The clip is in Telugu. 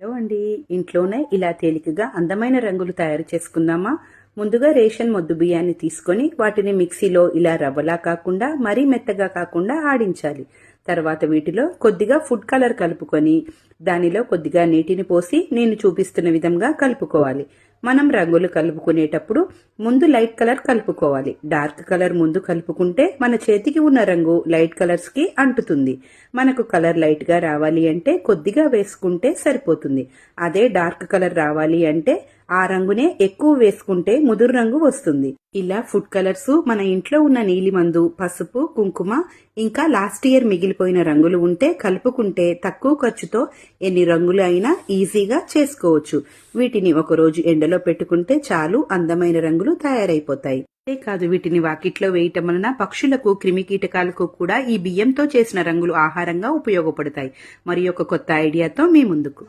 హలో అండి. ఇంట్లోనే ఇలా తేలికగా అందమైన రంగులు తయారు చేసుకుందామా? ముందుగా రేషన్ మొద్దు బియ్యాన్ని తీసుకొని వాటిని మిక్సీలో ఇలా రవ్వలా కాకుండా మరీ మెత్తగా కాకుండా ఆడించాలి. తర్వాత వీటిలో కొద్దిగా ఫుడ్ కలర్ కలుపుకొని దానిలో కొద్దిగా నీటిని పోసి నేను చూపిస్తున్న విధంగా కలుపుకోవాలి. మనం రంగులు కలుపుకునేటప్పుడు ముందు లైట్ కలర్ కలుపుకోవాలి. డార్క్ కలర్ ముందు కలుపుకుంటే మన చేతికి ఉన్న రంగు లైట్ కలర్స్కి అంటుతుంది. మనకు కలర్ లైట్గా రావాలి అంటే కొద్దిగా వేసుకుంటే సరిపోతుంది. అదే డార్క్ కలర్ రావాలి అంటే ఆ రంగునే ఎక్కువ వేసుకుంటే ముదురు రంగు వస్తుంది. ఇలా ఫుడ్ కలర్స్ మన ఇంట్లో ఉన్న నీలిమందు పసుపు కుంకుమ ఇంకా లాస్ట్ ఇయర్ మిగిలిపోయిన రంగులు ఉంటే కలుపుకుంటే తక్కువ ఖర్చుతో ఎన్ని రంగులు అయినా ఈజీగా చేసుకోవచ్చు. వీటిని ఒక రోజు ఎండలో పెట్టుకుంటే చాలు అందమైన రంగులు తయారైపోతాయి. అంతేకాదు వీటిని వాకిట్లో వేయటం వలన పక్షులకు క్రిమి కీటకాలకు కూడా ఈ బియ్యంతో చేసిన రంగులు ఆహారంగా ఉపయోగపడతాయి. మరి ఒక కొత్త ఐడియాతో మీ ముందుకు.